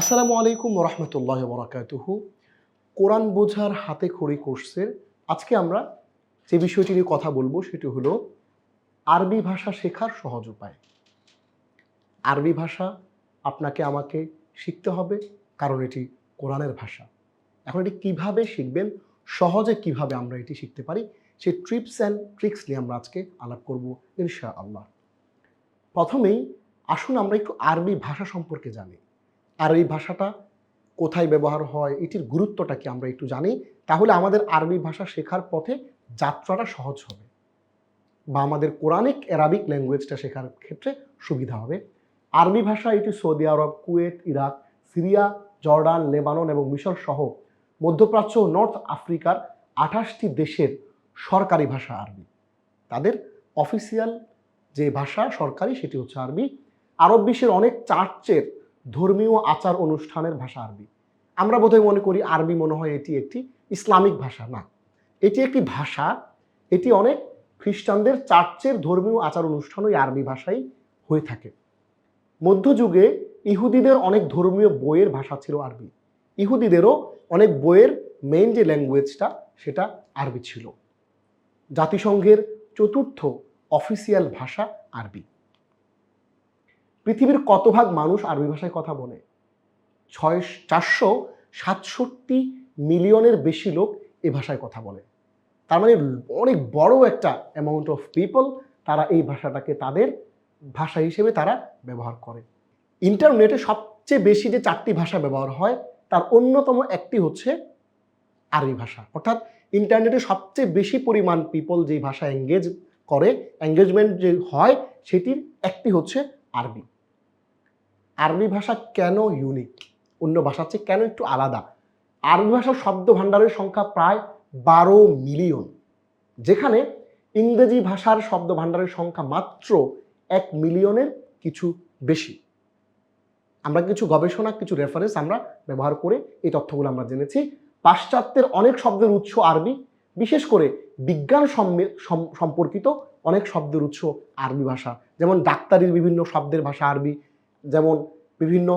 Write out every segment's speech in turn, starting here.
আসসালামু আলাইকুম রহমতুল্লাহ বরাকাতুহু কোরআন বোঝার হাতে খড়ি কোর্সের আজকে আমরা যে বিষয়টি নিয়ে কথা বলব সেটি হলো আরবি ভাষা শেখার সহজ উপায়। আরবি ভাষা আপনাকে আমাকে শিখতে হবে, কারণ এটি কোরআনের ভাষা। এখন এটি কীভাবে শিখবেন, সহজে কীভাবে আমরা এটি শিখতে পারি, সেই ট্রিপস অ্যান্ড ট্রিক্স নিয়ে আমরা আজকে আলাপ করব ইনশা আল্লাহ প্রথমেই আসুন আমরা একটু আরবি ভাষা সম্পর্কে জানি। আর এই ভাষাটা কোথায় ব্যবহার হয়, এটির গুরুত্বটা কি আমরা একটু জানি। তাহলে আমাদের আরবি ভাষা শেখার পথে যাত্রাটা সহজ হবে বা আমাদের কোরআনিক অ্যারাবিক ল্যাঙ্গুয়েজটা শেখার ক্ষেত্রে সুবিধা হবে। আরবি ভাষা এটি Saudi Arab, Kuwait, Iraq, Syria, Jordan, Lebanon এবং মিশর সহ মধ্যপ্রাচ্য ও নর্থ আফ্রিকার আঠাশটি দেশের সরকারি ভাষা আরবি। তাদের অফিসিয়াল যে ভাষা সরকারি সেটি হচ্ছে আরবি। আরব বিশ্বের অনেক চার্চের ধর্মীয় আচার অনুষ্ঠানের ভাষা আরবি। আমরা বোধহয় মনে করি আরবি মনে হয় এটি একটি ইসলামিক ভাষা, না। এটি একটি ভাষা, এটি অনেক খ্রিস্টানদের চার্চের ধর্মীয় আচার অনুষ্ঠান ওই আরবি ভাষাই হয়ে থাকে। মধ্যযুগে ইহুদিদের অনেক ধর্মীয় বইয়ের ভাষা ছিল আরবি। ইহুদিদেরও অনেক বইয়ের মেইন যে ল্যাঙ্গুয়েজটা সেটা আরবি ছিল। জাতিসংঘের চতুর্থ অফিসিয়াল ভাষা আরবি। পৃথিবীর কত ভাগ মানুষ আরবি ভাষায় কথা বলে? ছয়, চারশো সাতষট্টি মিলিয়নের বেশি লোক এ ভাষায় কথা বলে। তার মানে অনেক বড় একটা অ্যামাউন্ট অফ পিপল তারা এই ভাষাটাকে তাদের ভাষা হিসেবে তারা ব্যবহার করে। ইন্টারনেটে সবচেয়ে বেশি যে চারটি ভাষা ব্যবহার হয়, তার অন্যতম একটি হচ্ছে আরবি ভাষা। অর্থাৎ ইন্টারনেটে সবচেয়ে বেশি পরিমাণ পিপল যেই ভাষা এঙ্গেজ করে এঙ্গেজমেন্ট যে হয়, সেটির একটি হচ্ছে আরবি। আরবি ভাষা কেন ইউনিক অন্য ভাষার চেয়ে কেন একটু আলাদা? আরবি ভাষার শব্দ ভাণ্ডারের সংখ্যা প্রায় বারো মিলিয়ন। যেখানে ইংরেজি ভাষার শব্দ ভাণ্ডারের সংখ্যা মাত্র এক মিলিয়নের কিছু বেশি। আমরা কিছু গবেষণা, কিছু রেফারেন্স আমরা ব্যবহার করে এই তথ্যগুলো আমরা জেনেছি। পাশ্চাত্যের অনেক শব্দের উৎস আরবি। বিশেষ করে বিজ্ঞান সম্পর্কিত অনেক শব্দের উৎস আরবি ভাষা। যেমন ডাক্তারির বিভিন্ন শব্দের ভাষা আরবি যেমন বিভিন্ন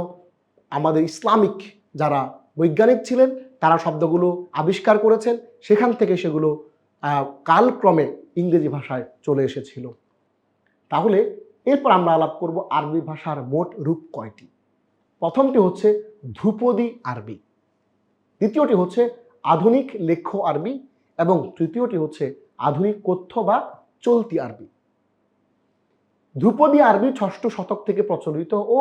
আমাদের ইসলামিক যারা বৈজ্ঞানিক ছিলেন, তারা শব্দগুলো আবিষ্কার করেছেন। সেখান থেকে সেগুলো কালক্রমে ইংরেজি ভাষায় চলে এসেছিল। তাহলে এরপর আমরা আলাপ করব আরবি ভাষার মোট রূপ কয়টি? প্রথমটি হচ্ছে ধ্রুপদী আরবি, দ্বিতীয়টি হচ্ছে আধুনিক লেখ্য আরবি, এবং তৃতীয়টি হচ্ছে আধুনিক কথ্য বা চলতি আরবি। ধ্রুপদী আরবি ষষ্ঠ শতক থেকে প্রচলিত ও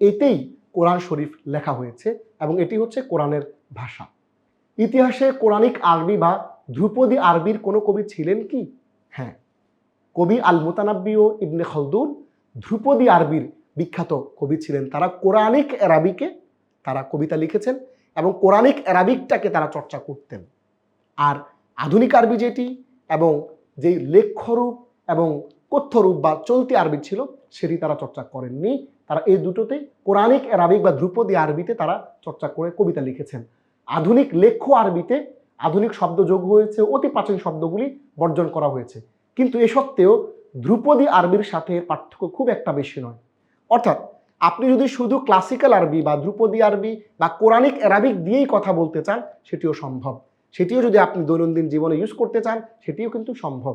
এতেই কোরআন শরীফ লেখা হয়েছে এবং এটি হচ্ছে কোরআনের ভাষা। ইতিহাসে কোরআনিক আরবি বা ধ্রুপদী আরবির কোনো কবি ছিলেন কি? হ্যাঁ কবি আল মুতানাব্বি ও ইবনে খলদুন ধ্রুপদী আরবির বিখ্যাত কবি ছিলেন। তারা কোরআনিক অ্যারাবিকে তারা কবিতা লিখেছেন এবং কোরআনিক অ্যারাবিকটাকে তারা চর্চা করতেন। আর আধুনিক আরবি যেটি এবং যেই লেখ্যরূপ এবং কথ্যরূপ বা চলতি আরবি ছিল, সেটি তারা চর্চা করেননি। তারা এই দুটোতে কোরআনিক অ্যারাবিক বা ধ্রুপদী আরবিতে তারা চর্চা করে কবিতা লিখেছেন। আধুনিক লেখ্য আরবিতে আধুনিক শব্দ যোগ হয়েছে, অতি প্রাচীন শব্দগুলি বর্জন করা হয়েছে। কিন্তু এ সত্ত্বেও ধ্রুপদী আরবির সাথে পার্থক্য খুব একটা বেশি নয়। অর্থাৎ আপনি যদি শুধু ক্লাসিক্যাল আরবি বা ধ্রুপদী আরবি বা কোরআনিক, অ্যারাবিক দিয়েই কথা বলতে চান, সেটিও সম্ভব। সেটিও যদি আপনি দৈনন্দিন জীবনে ইউজ করতে চান, সেটিও কিন্তু সম্ভব।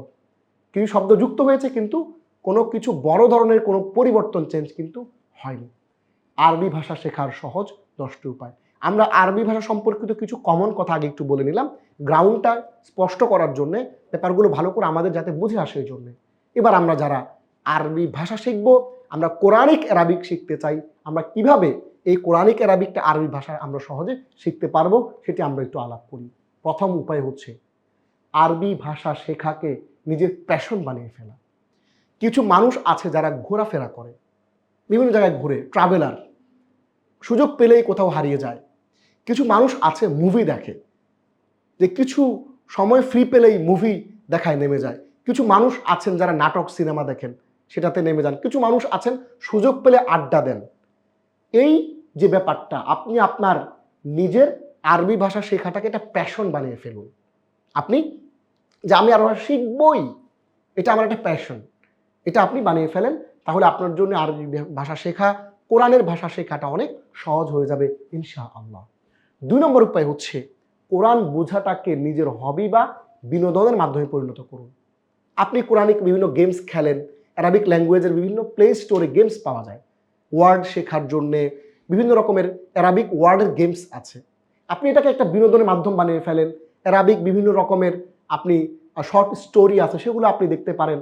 কিছু শব্দ যুক্ত হয়েছে কিন্তু কোনো কিছু বড় ধরনের কোনো পরিবর্তন চেঞ্জ কিন্তু হয়নি। আরবি ভাষা শেখার সহজ দশটি উপায়। আমরা আরবি ভাষা সম্পর্কিত কিছু কমন কথা আগে একটু বলে নিলাম। গ্রাউন্ডটা স্পষ্ট করার জন্যে, ব্যাপারগুলো ভালো করে আমাদের যাতে বুঝে আসে এই জন্যে। এবার আমরা যারা আরবি ভাষা শিখব, আমরা কোরআনিক অ্যারাবিক শিখতে চাই, আমরা কীভাবে এই কোরআনিক অ্যারাবিকটা আরবি ভাষায় আমরা সহজে শিখতে পারব, সেটি আমরা একটু আলাপ করি। প্রথম উপায় হচ্ছে, আরবি ভাষা শেখাকে নিজের প্যাশন বানিয়ে ফেলা। কিছু মানুষ আছে যারা ঘোরাফেরা করে, বিভিন্ন জায়গায় ঘুরে ট্রাভেলার সুযোগ পেলেই কোথাও হারিয়ে যায়। কিছু মানুষ আছে মুভি দেখে, যে কিছু সময় ফ্রি পেলেই মুভি দেখায় নেমে যায়। কিছু মানুষ আছেন যারা নাটক সিনেমা দেখেন, সেটাতে নেমে যান। কিছু মানুষ আছেন সুযোগ পেলে আড্ডা দেন। এই যে ব্যাপারটা, আপনি আপনার নিজের আরবি ভাষা শেখাটাকে একটা প্যাশন বানিয়ে ফেলুন। আপনি যে আমি ভাষা শিখবই। এটা আমার একটা প্যাশন এটা আপনি বানিয়ে ফেলেন, তাহলে আপনার জন্য আরবি ভাষা শেখা, কোরআনের ভাষা শেখাটা অনেক সহজ হয়ে যাবে ইনশা আল্লাহ দুই নম্বর উপায় হচ্ছে, কোরআন বোঝাটাকে নিজের হবি বা বিনোদনের মাধ্যমে পরিণত করুন। আপনি কোরআনিক বিভিন্ন গেমস খেলেন অ্যারাবিক ল্যাঙ্গুয়েজের বিভিন্ন প্লে স্টোরে গেমস পাওয়া যায়। ওয়ার্ড শেখার জন্যে বিভিন্ন রকমের অ্যারাবিক ওয়ার্ডের গেমস আছে। আপনি এটাকে একটা বিনোদনের মাধ্যম বানিয়ে ফেলেন অ্যারাবিক বিভিন্ন রকমের আপনি শর্ট স্টোরি আছে, সেগুলো আপনি দেখতে পারেন।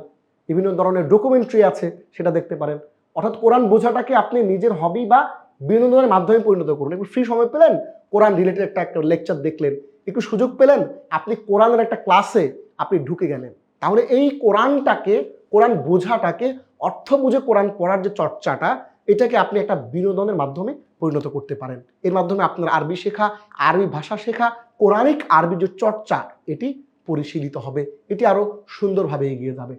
বিভিন্ন ধরনের ডকুমেন্টারি আছে, সেটা দেখতে পারেন। অর্থাৎ কোরআন বোঝাটাকে আপনি নিজের হবি বা বিনোদনের মাধ্যমে পরিণত করুন। একটু ফ্রি সময় পেলেন, কোরআন রিলেটেড একটা একটা লেকচার দেখলেন। একটু সুযোগ পেলেন, আপনি কোরআনের একটা ক্লাসে আপনি ঢুকে গেলেন। তাহলে এই কোরআনটাকে, কোরআন বোঝাটাকে, অর্থ বুঝে কোরআন পড়ার যে চর্চাটা, এটাকে আপনি একটা বিনোদনের মাধ্যমে পরিণত করতে পারেন। এর মাধ্যমে আপনার আরবি শেখা, আরবি ভাষা শেখা, কোরআনিক আরবি যে চর্চা, এটি পরিশীলিত হবে, এটি আরও সুন্দরভাবে এগিয়ে যাবে।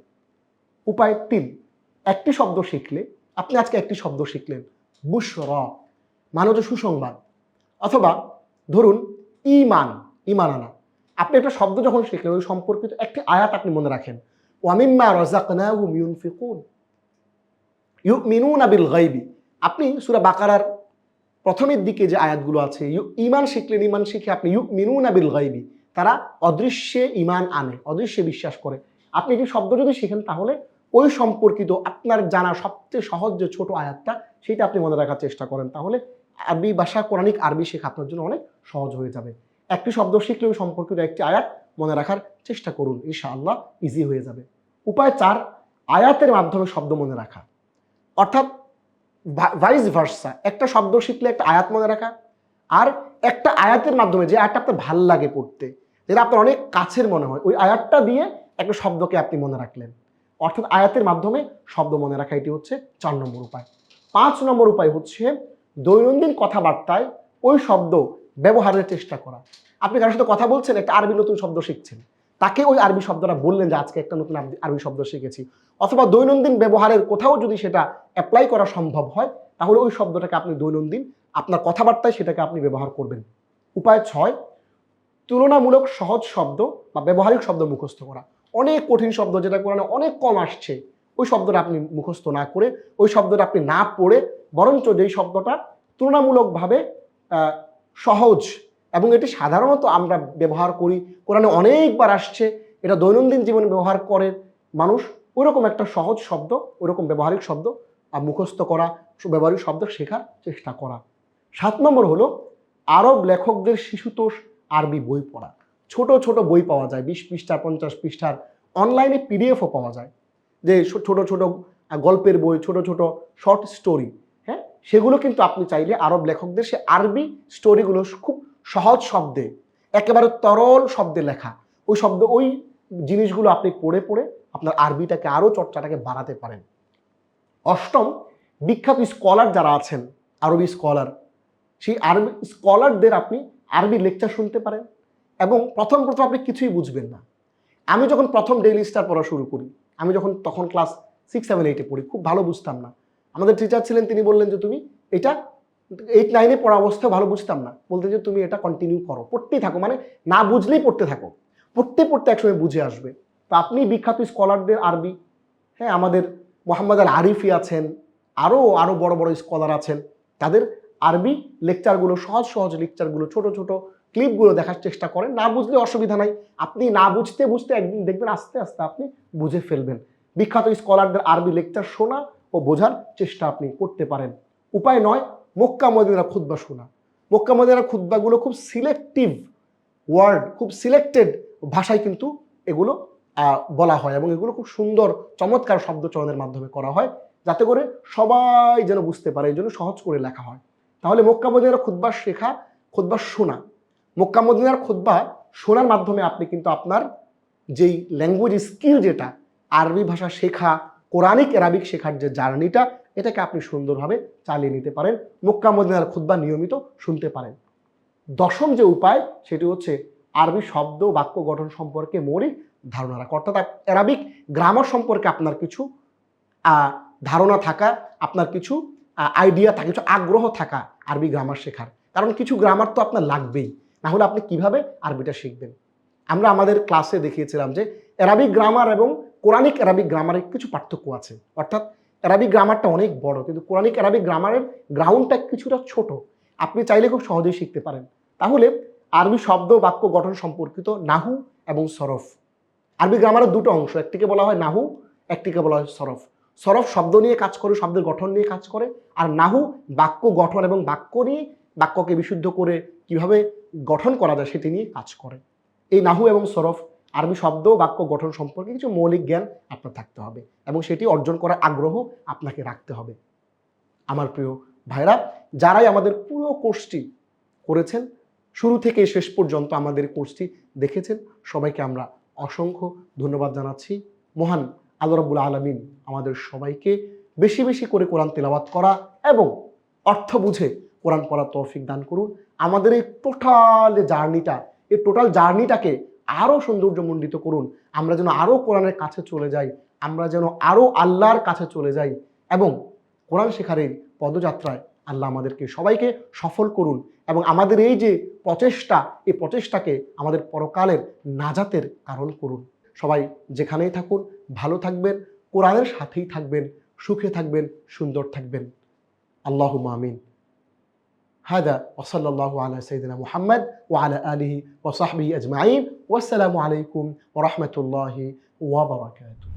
উপায় তিন, একটি শব্দ শিখলে, আপনি আজকে একটি শব্দ শিখলেন, বুশর মানে হচ্ছে সুসংবাদ। অথবা ধরুন ইমান ইমান আনা আপনি একটা শব্দ যখন শিখলেন, ওই সম্পর্কিত একটি আয়াত আপনি মনে রাখেন ওয়ামিম্মা রাজাকনাহুম ইউনফিকুন ইউমিনুন আবিল গাইবি আপনি সুরা বাকারার প্রথমের দিকে যে আয়াতগুলো আছে, ইউ- ইমান শিখলেন ইমান শিখে আপনি ইউ মিনুন আবিল গাইবি তারা অদৃশ্যে ইমান আনে, অদৃশ্যে বিশ্বাস করে। আপনি একটি শব্দ যদি শিখেন, তাহলে ওই সম্পর্কিত আপনার জানা সবচেয়ে সহজ যে ছোট আয়াতটা, সেটা আপনি মনে রাখার চেষ্টা করেন। তাহলে আরবি ভাষা, কোরআনিক আরবি শেখা আপনার জন্য অনেক সহজ হয়ে যাবে। একটি শব্দ শিখলে ওই সম্পর্কিত একটি আয়াত মনে রাখার চেষ্টা করুন, ইনশাআল্লাহ ইজি হয়ে যাবে। উপায় চার, আয়াতের মাধ্যমে শব্দ মনে রাখা। অর্থাৎ ভাইস ভার্সা একটা শব্দ শিখলে একটা আয়াত মনে রাখা, আর একটা আয়াতের মাধ্যমে যে আয়াতটা আপনার ভালো লাগে পড়তে যেটা আপনার অনেক কাছের মনে হয়। ওই আয়াতটা দিয়ে একটা শব্দকে আপনি মনে রাখলেন। অর্থাৎ আয়াতের মাধ্যমে শব্দ মনে রাখা, এটি হচ্ছে চার নম্বর উপায়। পাঁচ নম্বর উপায় হচ্ছে দৈনন্দিন কথাবার্তায় ওই শব্দ ব্যবহারের চেষ্টা করা। আপনি কারোর সাথে কথা বলছেন, একটা আরবি নতুন শব্দ শিখছেন। তাকে ওই আরবি শব্দটা বললেন যে, আজকে একটা নতুন আরবি- শব্দ শিখেছি। অথবা দৈনন্দিন ব্যবহারের কোথাও যদি সেটা অ্যাপ্লাই করা সম্ভব হয়, তাহলে ওই শব্দটাকে আপনি দৈনন্দিন আপনার কথাবার্তায় সেটাকে আপনি ব্যবহার করবেন। উপায় ছয় তুলনামূলক সহজ শব্দ বা ব্যবহারিক শব্দ মুখস্থ করা। অনেক কঠিন শব্দ যেটা কোরআনে অনেক কম আসছে, ওই শব্দটা আপনি মুখস্থ না করে, ওই শব্দটা আপনি না পড়ে, বরঞ্চ যেই শব্দটা তুলনামূলকভাবে সহজ এবং এটি সাধারণত আমরা ব্যবহার করি, কোরআনে অনেকবার আসছে, এটা দৈনন্দিন জীবনে ব্যবহার করে মানুষ, ওইরকম একটা সহজ শব্দ, ওইরকম ব্যবহারিক শব্দ আর মুখস্থ করা, ব্যবহারিক শব্দ শেখার চেষ্টা করা। সাত নম্বর হলো, আরব লেখকদের শিশুতোষ আরবি বই পড়া। ছোট ছোট বই পাওয়া যায়, বিশ পৃষ্ঠা, পঞ্চাশ পৃষ্ঠার। অনলাইনে পিডিএফও পাওয়া যায়। যে ছোট ছোট গল্পের বই, ছোট ছোট শর্ট স্টোরি হ্যাঁ? সেগুলো কিন্তু আপনি চাইলে আরব লেখকদের সে আরবি স্টোরিগুলো খুব সহজ শব্দে, একেবারে তরল শব্দে লেখা। ওই শব্দ, ওই জিনিসগুলো আপনি পড়ে পড়ে আপনার আরবিটাকে আরও চর্চাটাকে বাড়াতে পারেন। অষ্টম, বিখ্যাত স্কলার যারা আছেন, আরবি স্কলার সেই আরবি স্কলারদের আপনি আরবি লেকচার শুনতে পারেন এবং প্রথম প্রথম আপনি কিছুই বুঝবেন না। আমি যখন প্রথম ডেইলি স্টার পড়া শুরু করি, আমি যখন তখন ক্লাস সিক্স সেভেন এইটে পড়ি, খুব ভালো বুঝতাম না। আমাদের টিচার ছিলেন, তিনি বললেন যে, তুমি এটা এইট নাইনে পড়া অবস্থায় ভালো বুঝতাম না। বলতে যে, তুমি এটা কন্টিনিউ করো, পড়তেই থাকো। মানে না বুঝলেই পড়তে থাকো। পড়তে পড়তে একসময় বুঝে আসবে। তো আপনি বিখ্যাত স্কলারদের আরবি হ্যাঁ আমাদের মোহাম্মদ আল আরিফি আছেন আরও আরও বড় বড় স্কলার আছেন, তাদের আরবি লেকচারগুলো সহজ সহজ লেকচারগুলো ছোট ছোট ক্লিপগুলো দেখার চেষ্টা করেন। না বুঝলে অসুবিধা নাই। আপনি না বুঝতে বুঝতে একদিন দেখবেন, আস্তে আস্তে আপনি বুঝে ফেলবেন। বিখ্যাত স্কলারদের আরবি লেকচার শোনা ও বোঝার চেষ্টা আপনি করতে পারেন। উপায় নয়, মক্কা মদিনা খুদ্া শোনা। মক্কা মদিনা খুদ্বাগুলো খুব সিলেক্টিভ ওয়ার্ড খুব সিলেক্টেড ভাষায় কিন্তু এগুলো বলা হয় এবং এগুলো খুব সুন্দর, চমৎকার শব্দ চয়নের মাধ্যমে করা হয়। যাতে করে সবাই যেন বুঝতে পারে, এই জন্য সহজ করে লেখা হয়। তাহলে মক্কা মদিনার খুদ্া শেখা খুদ্া শোনা। মক্কা মদিনার খুদ্া শোনার মাধ্যমে আপনি কিন্তু আপনার যেই ল্যাঙ্গুয়েজ স্কিল যেটা, আরবি ভাষা শেখা, কোরআনিক অ্যারাবিক শেখার যে জার্নিটা, এটাকে আপনি সুন্দরভাবে চালিয়ে নিতে পারেন। মক্কা মদিনার খুদ্া নিয়মিত শুনতে পারেন। দশম যে উপায়, সেটি হচ্ছে আরবি শব্দ বাক্য গঠন সম্পর্কে মৌলিক ধারণা রাখা। অর্থাৎ অ্যারাবিক গ্রামার সম্পর্কে আপনার কিছু ধারণা থাকা, আপনার কিছু আইডিয়া থাকে, কিছু আগ্রহ থাকা আরবি গ্রামার শেখার। কারণ কিছু গ্রামার তো আপনার লাগবেই। না হলে আপনি কীভাবে আরবিটা শিখবেন? আমরা আমাদের ক্লাসে দেখিয়েছিলাম যে অ্যারাবিক গ্রামার এবং কোরআনিক অ্যারাবিক গ্রামারের কিছু পার্থক্য আছে। অর্থাৎ অ্যারাবিক গ্রামারটা অনেক বড়, কিন্তু কোরআনিক অ্যারাবিক গ্রামারের গ্রাউন্ডটা কিছুটা ছোট। আপনি চাইলে খুব সহজেই শিখতে পারেন। তাহলে আরবি শব্দ, বাক্য, গঠন সম্পর্কিত নাহু এবং সরফ। আরবি গ্রামারের দুটো অংশ, একটিকে বলা হয় নাহু, একটিকে বলা হয় সরফ। সরফ শব্দ নিয়ে কাজ করে, শব্দের গঠন নিয়ে কাজ করে, আর নাহু বাক্য গঠন এবং বাক্য নিয়ে বাক্যকে বিশুদ্ধ করে কীভাবে গঠন করা যায় সেটি নিয়ে কাজ করে। এই নাহু এবং সরফ, আরবি শব্দ, বাক্য গঠন সম্পর্কে কিছু মৌলিক জ্ঞান আপনার থাকতে হবে এবং সেটি অর্জন করার আগ্রহ আপনাকে রাখতে হবে। আমার প্রিয় ভাইরা, যারাই আমাদের পুরো কোর্সটি করেছেন, শুরু থেকে শেষ পর্যন্ত আমাদের কোর্সটি দেখেছেন, সবাইকে আমরা অসংখ্য ধন্যবাদ জানাচ্ছি। মহান আল্লাহ রব্বুল আলমিন আমাদের সবাইকে বেশি বেশি করে কোরআন তেলাওয়াত করা এবং অর্থ বুঝে কোরআন পড়ার তৌফিক দান করুন। আমাদের এই টোটাল জার্নিটা এই টোটাল জার্নিটাকে আরও সৌন্দর্যমণ্ডিত করুন। আমরা যেন আরও কোরআনের কাছে চলে যাই, আমরা যেন আরও আল্লাহর কাছে চলে যাই এবং কোরআন শেখার এই পদযাত্রায় আল্লাহ আমাদেরকে সবাইকে সফল করুন এবং আমাদের এই যে প্রচেষ্টা, এই প্রচেষ্টাকে আমাদের পরকালের নাজাতের কারণ করুন। সবাই যেখানেই থাকুন ভালো থাকবেন কোরআনের সাথেই থাকবেন সুখে থাকবেন সুন্দর থাকবেন আল্লাহ আমিন هذا وصلى الله على سيدنا محمد وعلى آله وصحبه أجمعين والسلام عليكم ورحمة الله وبركاته